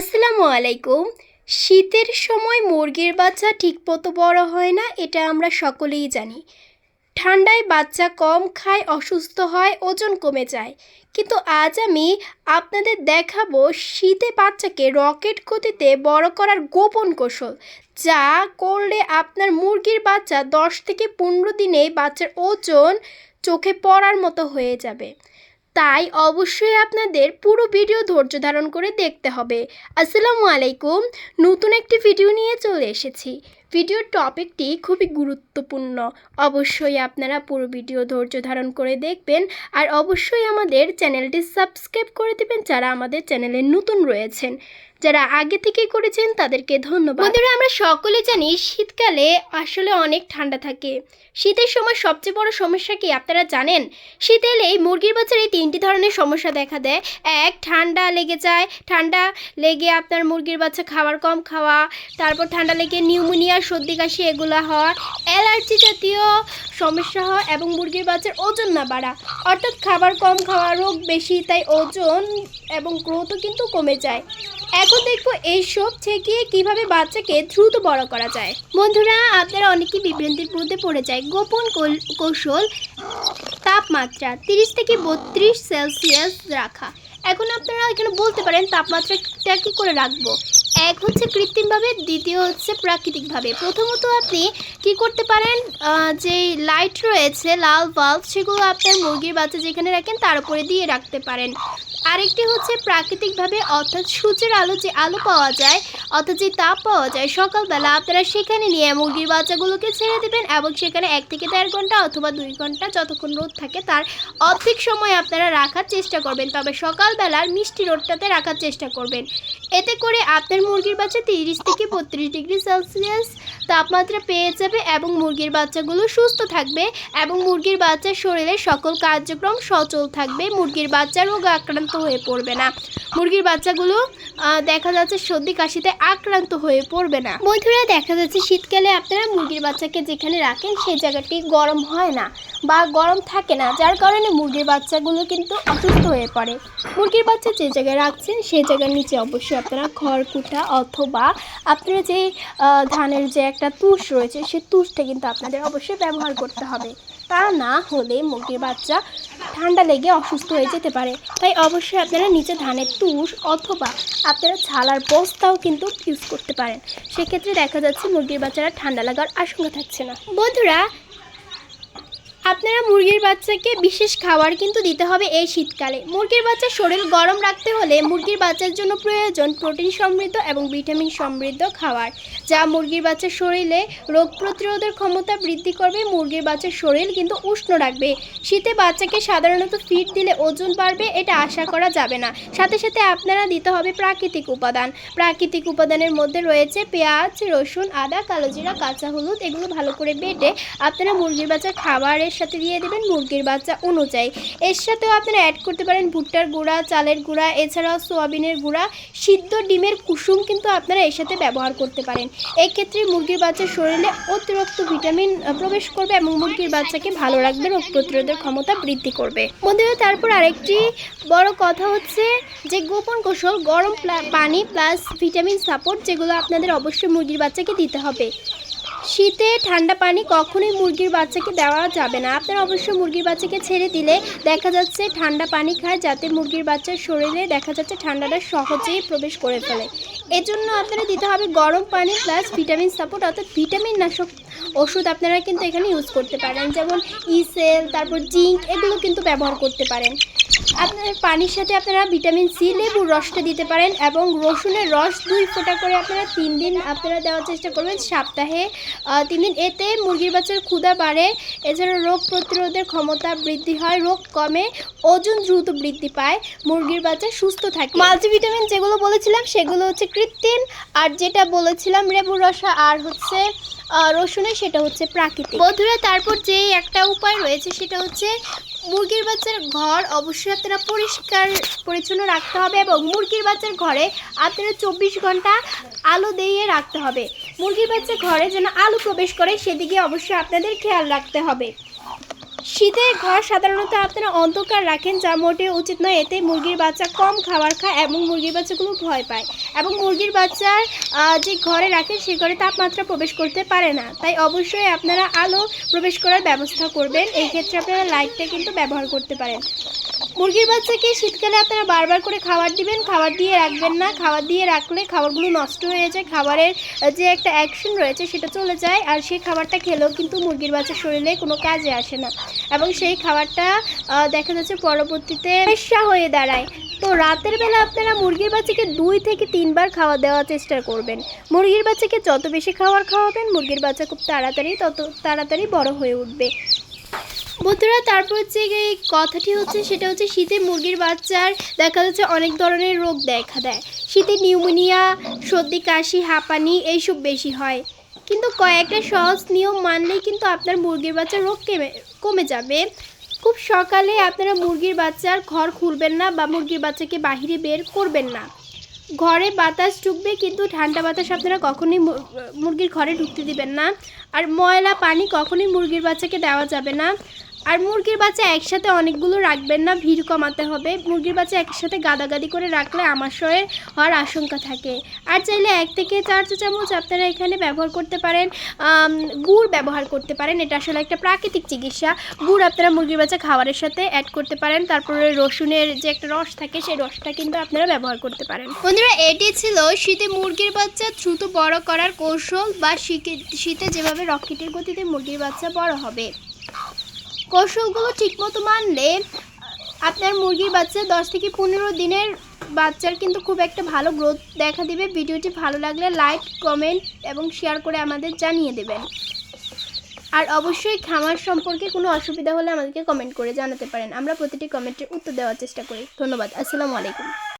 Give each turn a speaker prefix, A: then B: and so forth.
A: আসসালামু আলাইকুম। শীতের সময় মুরগির বাচ্চা ঠিক মতো বড় হয় না, এটা আমরা সকলেই জানি। ঠান্ডায় বাচ্চা কম খায়, অসুস্থ হয়, ওজন কমে যায়। কিন্তু আজ আমি আপনাদের দেখাবো শীতে বাচ্চাকে রকেট গতিতে বড় করার গোপন কৌশল, যা করলে আপনার মুরগির বাচ্চা দশ থেকে পনেরো দিনে বাচ্চার ওজন চোখে পড়ার মতো হয়ে যাবে। তাই অবশ্যই আপনাদের পুরো ভিডিও ধৈর্য ধারণ করে দেখতে হবে। আসসালামু আলাইকুম। নতুন একটি ভিডিও নিয়ে চলে এসেছি। ভিডিওর টপিকটি খুবই গুরুত্বপূর্ণ। অবশ্যই আপনারা পুরো ভিডিও ধৈর্য ধারণ করে দেখবেন আর অবশ্যই আমাদের চ্যানেলটি সাবস্ক্রাইব করে দেবেন যারা আমাদের চ্যানেলে নতুন রয়েছেন। যারা আগে থেকেই করেছেন তাদেরকে ধন্যবাদ। বন্ধুরা, আমরা সকলে জানি শীতকালে আসলে অনেক ঠান্ডা থাকে। শীতের সময় সবচেয়ে বড় সমস্যা কি আপনারা জানেন? শীত এলেই মুরগির বাচ্চার এই তিনটি ধরনের সমস্যা দেখা দেয়। এক, ঠান্ডা লেগে যায়। ঠান্ডা লেগে আপনার মুরগির বাচ্চা খাবার কম খাওয়া। তারপর ঠান্ডা লেগে নিউমোনিয়া, সর্দি কাশি এগুলো হওয়া অ্যালার্জি জাতীয় সমস্যা হয় এবং মুরগির বাচ্চার ওজন না বাড়া। অর্থাৎ খাবার কম খাওয়া রোগ বেশি, তাই ওজন এবং গ্রোথও কিন্তু কমে যায়। এখন দেখব এইসব ঠেকিয়ে কীভাবে বাচ্চাকে দ্রুত বড় করা যায়। বন্ধুরা, আপনারা অনেকেই বিভ্রান্তির মধ্যে পড়ে যায়। গোপন কৌশল তাপমাত্রা, তিরিশ থেকে বত্রিশ সেলসিয়াস রাখা। এখন আপনারা এখানে বলতে পারেন তাপমাত্রাটা কী করে রাখব? এক হচ্ছে কৃত্রিমভাবে, দ্বিতীয় হচ্ছে প্রাকৃতিকভাবে। প্রথমত আপনি কি করতে পারেন যে লাইট রয়েছে, লাল বাল্ব সেগুলো আপনার মুরগির বাচ্চা যেখানে রাখেন তার উপরে দিয়ে রাখতে পারেন। আরেকটি হচ্ছে প্রাকৃতিকভাবে, অর্থাৎ সূর্যের আলো যে আলো পাওয়া যায়, অর্থাৎ যে তাপ পাওয়া যায়, সকালবেলা আপনারা সেখানে নিয়ে মুরগির বাচ্চাগুলোকে ছেড়ে দেবেন এবং সেখানে এক থেকে দেড় ঘণ্টা অথবা দুই ঘণ্টা যতক্ষণ রোদ থাকে তার অর্ধেক সময় আপনারা রাখার চেষ্টা করবেন। তবে সকালবেলার মিষ্টি রোদটাতে রাখার চেষ্টা করবেন। এতে করে আপনার মুরগির বাচ্চা তিরিশ থেকে বত্রিশ ডিগ্রি সেলসিয়াস তাপমাত্রা পেয়ে যাবে এবং মুরগির বাচ্চাগুলো সুস্থ থাকবে এবং মুরগির বাচ্চার শরীরে সকল কার্যক্রম সচল থাকবে। মুরগির বাচ্চা রোগ আক্রান্ত হয়ে পড়বে না। মুরগির বাচ্চাগুলো দেখা যাচ্ছে সর্দি কাশিতে আক্রান্ত হয়ে পড়বে না। বন্ধুরা, দেখা যাচ্ছে শীতকালে আপনারা মুরগির বাচ্চাকে যেখানে রাখেন সেই জায়গাটি গরম হয় না বা গরম থাকে না, যার কারণে মুরগির বাচ্চাগুলো কিন্তু অসুস্থ হয়ে পড়ে। মুরগির বাচ্চা যে জায়গায় রাখছেন সেই জায়গার নিচে অবশ্যই আপনারা খড়কুটা অথবা আপনারা যে ধানের যে একটা তুষ রয়েছে সেই তুষটা কিন্তু আপনাদের অবশ্যই ব্যবহার করতে হবে। তা না হলে মুরগির বাচ্চা ঠান্ডা লেগে অসুস্থ হয়ে যেতে পারে। তাই অবশ্যই আপনারা নিচে ধানের তুষ অথবা আপনারা ছালার বস্তাও কিন্তু ইউজ করতে পারেন। সেক্ষেত্রে দেখা যাচ্ছে মুরগির বাচ্চারা ঠান্ডা লাগার আশঙ্কা থাকছে না। বন্ধুরা আপনারা মুরগির বাচ্চাকে বিশেষ খাবার কিন্তু দিতে হবে এই শীতকালে। মুরগির বাচ্চার শরীর গরম রাখতে হলে মুরগির বাচ্চার জন্য প্রয়োজন প্রোটিন সমৃদ্ধ এবং ভিটামিন সমৃদ্ধ খাবার, যা মুরগির বাচ্চার শরীরে রোগ প্রতিরোধের ক্ষমতা বৃদ্ধি করবে, মুরগির বাচ্চার শরীর কিন্তু উষ্ণ রাখবে। শীতে বাচ্চাকে সাধারণত ফিট দিলে ওজন বাড়বে, এটা আশা করা যাবে না। সাথে সাথে আপনারা দিতে হবে প্রাকৃতিক উপাদান। প্রাকৃতিক উপাদানের মধ্যে রয়েছে পেঁয়াজ, রসুন, আদা কালো জিরা কাঁচা হলুদ, এগুলো ভালো করে বেটে আপনারা মুরগির বাচ্চার খাবারের সাথে দিয়ে দেবেন মুরগির বাচ্চা অনুযায়ী। এর সাথেও আপনারা অ্যাড করতে পারেন ভুট্টার গুঁড়া, চালের গুঁড়া, এছাড়াও সোয়াবিনের গুঁড়া, সিদ্ধ ডিমের কুসুম কিন্তু আপনারা এর সাথে ব্যবহার করতে পারেন। এক্ষেত্রে মুরগির বাচ্চার শরীরে অতিরিক্ত ভিটামিন প্রবেশ করবে এবং মুরগির বাচ্চাকে ভালো রাখবে, রোগ প্রতিরোধের ক্ষমতা বৃদ্ধি করবে। বন্ধুরা, তারপর আরেকটি বড় কথা হচ্ছে যে, গোপন কৌশল, গরম পানি প্লাস ভিটামিন সাপোর্ট যেগুলো আপনাদের অবশ্যই মুরগির বাচ্চাকে দিতে হবে। শীতে ঠান্ডা পানি কখনোই মুরগির বাচ্চাকে দেওয়া যাবে না। আপনারা অবশ্যই মুরগির বাচ্চাকে ছেড়ে দিলে দেখা যাচ্ছে ঠান্ডা পানি খায়, যাতে মুরগির বাচ্চার শরীরে দেখা যাচ্ছে ঠান্ডাটা সহজেই প্রবেশ করে ফেলে। এজন্য আপনারা দিতে হবে গরম পানি প্লাস ভিটামিন সাপোর্ট অর্থাৎ ভিটামিন নাশক ওষুধ আপনারা কিন্তু এখানে ইউজ করতে পারেন। যেমন ইসেল তারপর জিঙ্ক এগুলো কিন্তু ব্যবহার করতে পারেন। আপনার পানির সাথে আপনারা ভিটামিন সি, লেবুর রসটা দিতে পারেন এবং রসুনের রস দুই ফোঁটা করে আপনারা তিন দিন আপনারা দেওয়ার চেষ্টা করবেন সপ্তাহে। তিন দিন এতে মুরগির বাচ্চার ক্ষুধা বাড়ে, এছাড়া রোগ প্রতিরোধের ক্ষমতা বৃদ্ধি হয়, রোগ কমে, ওজন দ্রুত বৃদ্ধি পায়, মুরগির বাচ্চা সুস্থ থাকে। মাল্টিভিটামিন যেগুলো বলেছিলাম, সেগুলো হচ্ছে কৃত্রিম আর যেটা বলেছিলাম লেবুর রসা আর হচ্ছে রসুনের সেটা হচ্ছে প্রাকৃতিক। বন্ধুরা, তারপর যে একটা উপায় রয়েছে সেটা হচ্ছে মুরগির বাচ্চার ঘর অবশ্যই আপনারা পরিষ্কার, পরিচ্ছন্ন রাখতে হবে এবং মুরগির বাচ্চার ঘরে আপনারা চব্বিশ ঘণ্টা আলো দিয়ে রাখতে হবে। মুরগির বাচ্চার ঘরে যেন আলো প্রবেশ করে, সেদিকে অবশ্যই আপনাদের খেয়াল রাখতে হবে। শীতের ঘর সাধারণত আপনারা অন্ধকার রাখেন, যা মোটেও উচিত নয়। এতে মুরগির বাচ্চা কম খাবার খায় এবং মুরগির বাচ্চাগুলো ভয় পায় এবং মুরগির বাচ্চার যে ঘরে রাখেন সেই ঘরে তাপমাত্রা প্রবেশ করতে পারে না। তাই অবশ্যই আপনারা আলো প্রবেশ করার ব্যবস্থা করবেন। এই ক্ষেত্রে আপনারা লাইটটা কিন্তু ব্যবহার করতে পারেন। মুরগির বাচ্চাকে শীতকালে আপনারা বারবার করে খাবার দিবেন, খাবার দিয়ে রাখবেন না, খাবার দিয়ে রাখলে খাবারগুলো নষ্ট হয়ে যায়, খাবারের যে একটা অ্যাকশন রয়েছে সেটা চলে যায়, আর সেই খাবারটা খেলেও কিন্তু মুরগির বাচ্চার শরীরে কোনো কাজে আসে না। এবং সেই খাবারটা দেখা যাচ্ছে পরবর্তীতে সমস্যা হয়ে দাঁড়ায়। তো রাতের বেলা আপনারা মুরগির বাচ্চাকে দুই থেকে তিনবার খাওয়া দেওয়ার চেষ্টা করবেন। মুরগির বাচ্চাকে যত বেশি খাবার খাওয়াবেন, মুরগির বাচ্চা খুব তাড়াতাড়ি, তত তাড়াতাড়ি বড় হয়ে উঠবে। বন্ধুরা, তারপর হচ্ছে এই কথাটি হচ্ছে, সেটা হচ্ছে শীতে মুরগির বাচ্চার দেখা যাচ্ছে অনেক ধরনের রোগ দেখা দেয়। শীতে নিউমোনিয়া, সর্দি, কাশি, হাঁপানি এইসব বেশি হয়। কিন্তু কয়েকটা সহজ নিয়ম মানলেই কিন্তু আপনার মুরগির বাচ্চার রোগ কমে কমে যাবে। খুব সকালে আপনারা মুরগির বাচ্চার ঘর খুলবেন না বা মুরগির বাচ্চাকে বাহিরে বের করবেন না। ঘরে বাতাস ঢুকবে, কিন্তু ঠান্ডা বাতাস আপনারা কখনোই মুরগির ঘরে ঢুকতে দিবেন না। আর ময়লা, পানি কখনোই মুরগির বাচ্চাকে দেওয়া যাবে না। আর মুরগির বাচ্চা একসাথে অনেকগুলো রাখবেন না, ভিড় কমাতে হবে। মুরগির বাচ্চা একসাথে গাদাগাদি করে রাখলে আমাশয়ে হওয়ার আশঙ্কা থাকে। আর চাইলে এক থেকে চার চা চামচ আপনারা এখানে ব্যবহার করতে পারেন গুড় ব্যবহার করতে পারেন। এটা আসলে একটা প্রাকৃতিক চিকিৎসা। গুড় আপনারা মুরগির বাচ্চা খাবারের সাথে অ্যাড করতে পারেন। তারপরে রসুনের যে একটা রস থাকে, সেই রসটা কিন্তু আপনারা ব্যবহার করতে পারেন। বন্ধুরা, এটি ছিল শীতে মুরগির বাচ্চা দ্রুত বড় করার কৌশল বা শীতে যেভাবে রকেটের গতিতে মুরগির বাচ্চা বড় হবে। কৌশলগুলো ঠিকমতো মানলে, আপনার মুরগির বাচ্চা দশ থেকে পনেরো দিনের বাচ্চার কিন্তু খুব একটা ভালো গ্রোথ দেখা দেবে। ভিডিওটি ভালো লাগলে লাইক কমেন্ট এবং শেয়ার করে আমাদের জানিয়ে দেবেন। আর অবশ্যই খামার সম্পর্কে কোনো অসুবিধা হলে আমাদেরকে কমেন্ট করে জানাতে পারেন। আমরা প্রতিটি কমেন্টের উত্তর দেওয়ার চেষ্টা করি। ধন্যবাদ। আসসালামু আলাইকুম।